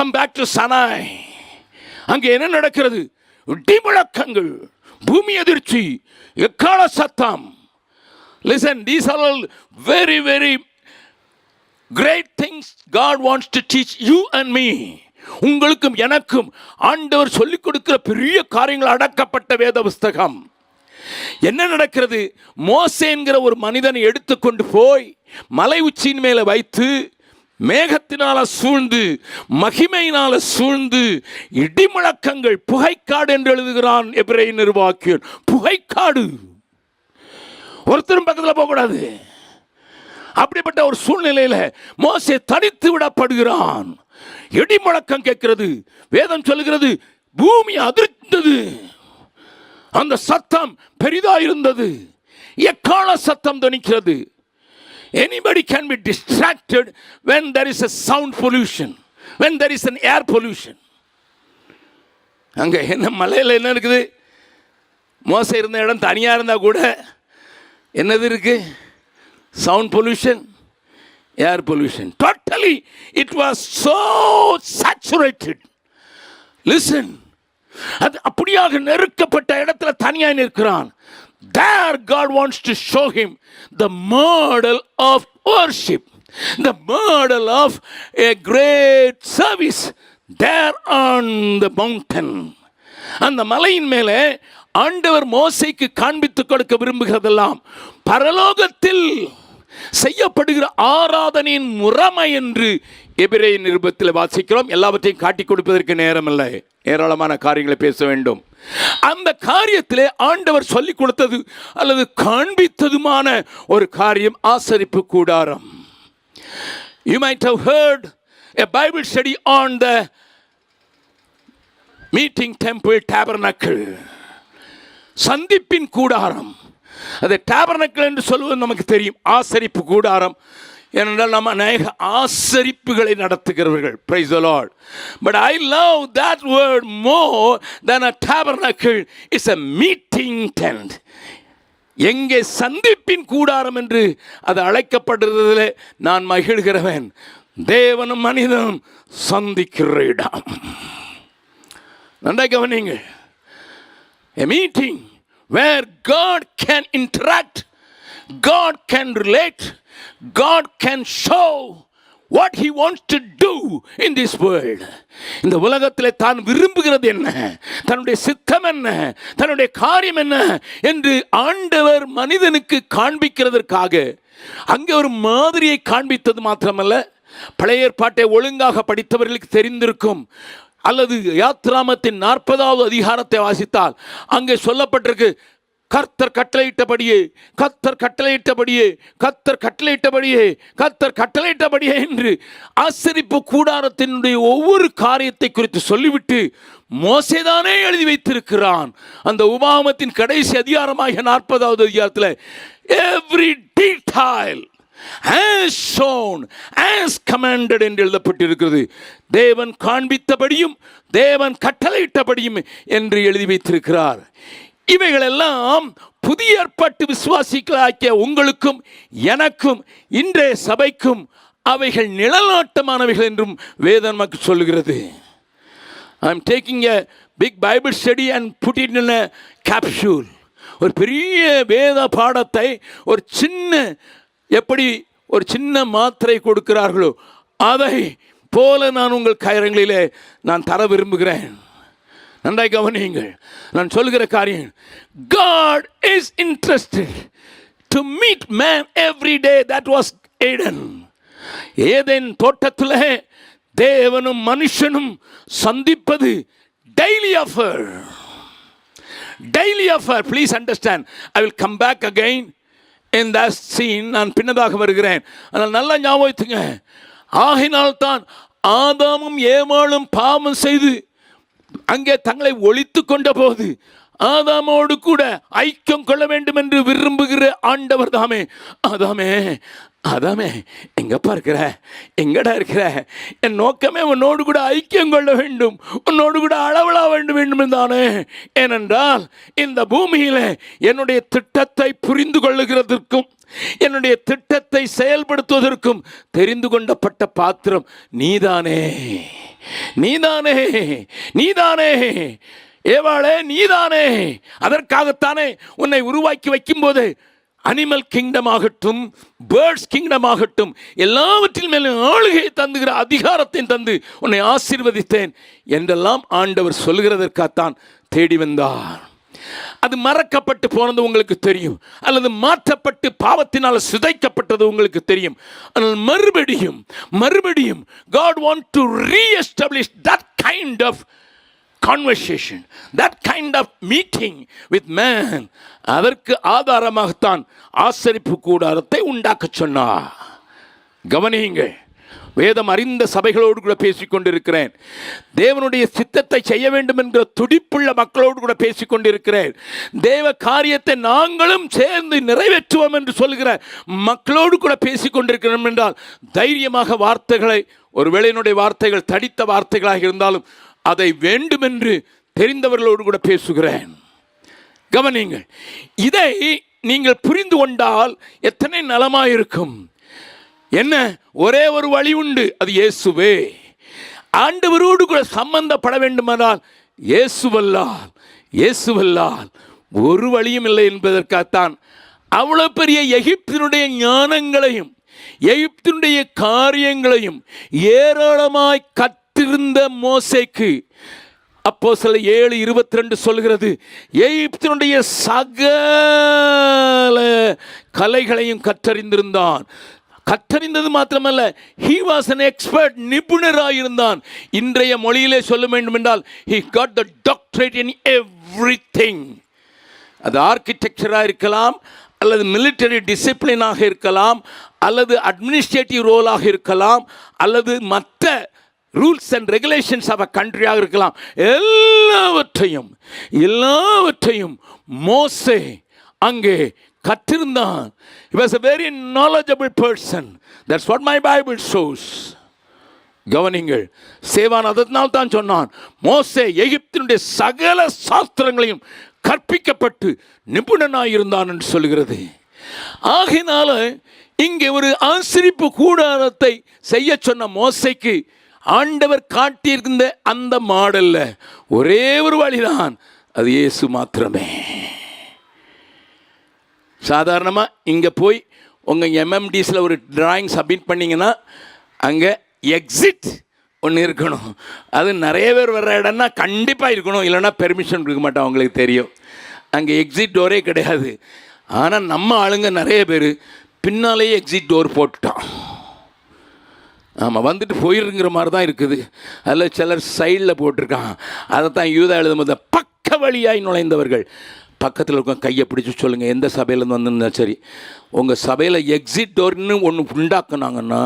Come back to சனாய் அங்கே என்ன நடக்கிறது? இடிமுழக்கங்கள் பூமி அதிர்ச்சி எக்கால சத்தம். Listen these are all very very great things God wants to teach you and me உங்களுக்கும் எனக்கும் ஆண்டவர் சொல்லிக் கொடுக்கிற பெரிய காரியங்கள் அடக்கப்பட்ட வேத புஸ்தகம். என்ன நடக்கிறது? மோசேங்கிற ஒரு மனிதனை எடுத்துக்கொண்டு போய் மலை உச்சியின் மேலே வைத்து மேகத்தினால சூழ்ந்து மகிமையினால சூழ்ந்து இடிமுழக்கங்கள் புகைக்காடு என்று எழுதுகிறான் எபிரை நிர்வாக்கியன் புகைக்காடு. ஒருத்தரும் பக்கத்தில் போகக்கூடாது. அப்படிப்பட்ட ஒரு சூழ்நிலையில் மோசே தனித்து விடப்படுகிறான். இடி முழக்கம் கேட்கிறது. வேதம் சொல்லுகிறது பூமி அதிர்ந்தது. அந்த சத்தம் பெரிதா இருந்தது எக்கால சத்தம் துணிக்கிறது anybody can be distracted when there is a sound pollution when there is an air pollution. அங்கே என்ன மலையில் என்ன இருக்குது? மோசம் இருந்த இடம் தனியாக இருந்தால் கூட என்னது இருக்கு? Sound pollution air pollution totally it was so saturated listen அது அப்படியாக நெருக்கப்பட்ட இடத்துல தனியாக நிற்கிறான். There God wants to show him the model of worship the model of a great service there on the mountain. அந்த மலையின் மேலே ஆண்டவர் மோசைக்கு காண்பித்து கொடுக்க விரும்புகிறதெல்லாம் பரலோகத்தில் செய்யப்படுகிற ஆராதனையின் முறைமை என்று எபிரே நிருபத்தில் வாசிக்கிறோம். எல்லாவற்றையும் காட்டி கொடுப்பதற்கு நேரம் இல்லை ஏராளமான காரியங்களை பேச வேண்டும். அந்த காரியத்திலே ஆண்டவர் சொல்லிக் கொடுத்தது அல்லது காண்பித்ததுமான ஒரு காரியம் ஆசரிப்பு கூடாரம். You might have heard a Bible study on the meeting temple tabernacle சந்திப்பின் கூடாரம். அது டேபர்னக்கள் என்று சொல்வது நமக்கு தெரியும். ஆசரிப்பு கூடாரம். ஏனென்றால் நம்ம அநேக ஆசரிப்புகளை நடத்துகிறவர்கள். Praise Lord but I love that word more than a tabernacle is a meeting tent எங்கே சந்திப்பின் கூடாரம் என்று அது அழைக்கப்படுறதில் நான் மகிழ்கிறவன். தேவனும் மனிதனும் சந்திக்கிற இடம். நன்றாக கவனிங்க a meeting where God can interact, God can relate, God can show what he wants to do in this world. இந்த உலகத்தில் தான் விரும்புகிறது என்ன? தன்னுடைய சித்தம் என்ன? தன்னுடைய காரியம் என்ன? என்று ஆண்டவர் மனிதனுக்கு காண்பிக்கிறதற்காக அங்கே ஒரு மாதிரியை காண்பித்தது மாத்திரமல்ல. பழைய ஏற்பாட்டை ஒழுங்காக படித்தவர்களுக்கு தெரிந்திருக்கும். அல்லது யாத்ராமத்தின் நாற்பதாவது அதிகாரத்தை வாசித்தால் அங்கே சொல்லப்பட்டிருக்கு கர்த்தர் கட்டளையிட்டபடியே கர்த்தர் கட்டளையிட்டபடியே கர்த்தர் கட்டளையிட்டபடியே கர்த்தர் கட்டளையிட்டபடியே என்று ஆசரிப்பு கூடாரத்தினுடைய ஒவ்வொரு காரியத்தை குறித்து சொல்லிவிட்டு மோசேதானே எழுதி வைத்திருக்கிறான். அந்த உபாமத்தின் கடைசி அதிகாரமாகிய நாற்பதாவது அதிகாரத்தில் எவ்ரி டீடைல் as என்று எழுதப்பட்டிருக்கிறது. தேவன் காண்பித்தபடியும் தேவன் கட்டளையிட்டபடியும் என்று எழுதி வைத்திருக்கிறார். இவைகளெல்லாம் புதிய ஏற்பாட்டு விசுவாசிகளாக்கிய உங்களுக்கும் எனக்கும் இன்றைய சபைக்கும் அவைகள் நிழலாட்டமானவைகள் என்றும் வேதம் நமக்கு சொல்லுகிறது. I am taking a big Bible study and put it in capsule ஒரு பெரிய வேத பாடத்தை ஒரு சின்ன எப்படி ஒரு சின்ன மாத்திரை கொடுக்கிறார்களோ அதை போல நான் உங்கள் கயரங்களிலே நான் தர விரும்புகிறேன். நன்றாய் கவனியுங்கள். நான் சொல்லுகிற காரியம் God is interested to meet man every day that was Eden Eden தோட்டத்தில் தேவனும் மனுஷனும் சந்திப்பது daily offer daily offer please understand I will come back again இந்த சீன் நான் பின்னதாக வருகிறேன். அதனால் நல்லா ஞாபகத்துங்க. ஆகினால்தான் ஆதாமும் ஏமாளும் பாவம் செய்து அங்கே தங்களை ஒழித்து கொண்ட போது ஆதாமோடு கூட ஐக்கியம் கொள்ள வேண்டும் என்று விரும்புகிற ஆண்டவர் தாமே. அதாமே அதாமே எங்கப்பா இருக்கிற? எங்கடா இருக்கிற? என் நோக்கமே உன்னோடு கூட ஐக்கியம் கொள்ள வேண்டும். உன்னோடு கூட அளவலா வேண்டும் வேண்டும் தானே. ஏனென்றால் இந்த பூமியில் என்னுடைய திட்டத்தை புரிந்து கொள்ளுகிறதற்கும் என்னுடைய திட்டத்தை செயல்படுத்துவதற்கும் தெரிந்து கொண்டப்பட்ட பாத்திரம் நீதானே. நீதானே நீதானே. ஏவாளே நீதானே. அதற்காகத்தானே உன்னை உருவாக்கி வைக்கும்போது அனிமல் கிங்டம் ஆகட்டும் பேர்ட்ஸ் கிங்டம் ஆகட்டும் எல்லாவற்றின் மேலும் ஆளுகையை தந்துகிற அதிகாரத்தை தந்து உன்னை ஆசீர்வதித்தேன் என்றெல்லாம் ஆண்டவர் சொல்கிறதற்காகத்தான் தேடி வந்தார். அது மறக்கப்பட்டு போனது உங்களுக்கு தெரியும். அல்லது மாற்றப்பட்டு பாவத்தினால் சிதைக்கப்பட்டது உங்களுக்கு தெரியும். ஆனால் மறுபடியும் மறுபடியும் God want to reestablish that kind of conversation that kind of meeting with man அதற்கு ஆதாரமாகத்தான் ஆசரிப்பு கூடாரத்தை உண்டாக்க சொன்னார். கவனியுங்கள். வேதம் அறிந்த சபைகளோடு கூட பேசிக்கொண்டிருக்கிறேன். தேவனுடைய சித்தத்தை செய்ய வேண்டும் என்கிற துடிப்புள்ள மக்களோடு கூட பேசிக்கொண்டிருக்கிறேன். தேவ காரியத்தை நாங்களும் சேர்ந்து நிறைவேற்றுவோம் என்று சொல்கிற மக்களோடு கூட பேசிக்கொண்டிருக்கிறோம் என்றால் தைரியமாக வார்த்தைகளை ஒருவேளை என்னுடைய வார்த்தைகள் தடித்த வார்த்தைகளாக இருந்தாலும் அதை வேண்டுமென்று தெரிந்தவர்களோடு கூட பேசுகிறேன். கவனிங்கள் இதை நீங்கள் புரிந்து கொண்டால் எத்தனை நலமாயிருக்கும். என்ன? ஒரே ஒரு வழி உண்டு. அது இயேசுவே. ஆண்டவரோடு கூட சம்பந்தப்பட வேண்டுமானால் இயேசுவல்லால் இயேசுவல்லால். ஒரு வழியும் இல்லை என்பதற்காகத்தான் அவ்வளோ பெரிய எகிப்தினுடைய ஞானங்களையும் எகிப்தினுடைய காரியங்களையும் ஏராளமாய் கற்றிருந்த மோசைக்கு அப்போ சில ஏழு இருபத்தி ரெண்டு சொல்கிறது எகிப்தினுடைய சகல கலைகளையும் கற்றறிந்திருந்தான். கற்றறிந்தது மாத்திரமல்ல ஹி வாஸ் அன் எக்ஸ்பர்ட் நிபுணராக இருந்தான் இன்றைய மொழியிலே சொல்ல வேண்டும் என்றால் he got the doctorate in everything அது ஆர்கிடெக்சராக இருக்கலாம் அல்லது மிலிட்டரி டிசிப்ளினாக இருக்கலாம் அல்லது அட்மினிஸ்ட்ரேட்டிவ் ரோலாக இருக்கலாம் அல்லது மற்ற rules and regulations of a கண்ட்ரியாக இருக்கலாம். எல்லாவற்றையும் எல்லாவற்றையும் மோசே அங்கே கற்றிருந்தான். He was very very person that's that's my Bible bible shows. கவனிங்கள் சேவான் அதனால் தான் சொன்னான் மோசே எகிப்தினுடைய சகல சாஸ்திரங்களையும் கற்பிக்கப்பட்டு நிபுணனாக இருந்தான் என்று சொல்கிறது ஆகினால இங்கே ஒரு ஆசிரிப்பு கூடாரத்தை செய்ய சொன்ன மோசைக்கு ஆண்டவர் காட்டியிருந்த அந்த மாடல்ல ஒரே ஒரு வழிதான். அது இயேசு மாத்திரமே. சாதாரணமாக இங்கே போய் உங்கள் எம்எம்டிஸில் ஒரு டிராயிங் சப்மிட் பண்ணிங்கன்னா அங்கே எக்ஸிட் ஒன்று இருக்கணும். அது நிறைய பேர் வர்ற இடம்னா கண்டிப்பாக இருக்கணும். இல்லைன்னா பெர்மிஷன் கொடுக்க மாட்டோம். அவங்களுக்கு தெரியும். அங்கே எக்ஸிட் டோரே கிடையாது. ஆனால் நம்ம ஆளுங்க நிறைய பேர் பின்னாலேயே எக்ஸிட் டோர் போட்டுட்டான் ஆமாம் வந்துட்டு போயிருங்கிற மாதிரி தான் இருக்குது. அதில் சிலர் சைடில் போட்டிருக்கான் அதை தான் யூதா எழுதும்போது பக்க வழியாய் நுழைந்தவர்கள் பக்கத்தில் இருக்க கையை பிடிச்சி சொல்லுங்கள் எந்த சபையிலேருந்து வந்திருந்தா சரி. உங்கள் சபையில் எக்ஸிட் டோர்னு ஒன்று உண்டாக்குனாங்கன்னா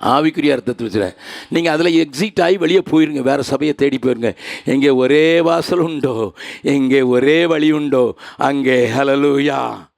ஆவிக்குரிய அர்த்தத்தை வச்சுல நீங்கள் அதில் எக்ஸிட் ஆகி வெளியே போயிருங்க வேறு சபையை தேடி போயிருங்க. எங்கே ஒரே வாசல் உண்டோ? எங்கே ஒரே வழி உண்டோ? அங்கே ஹலலூயா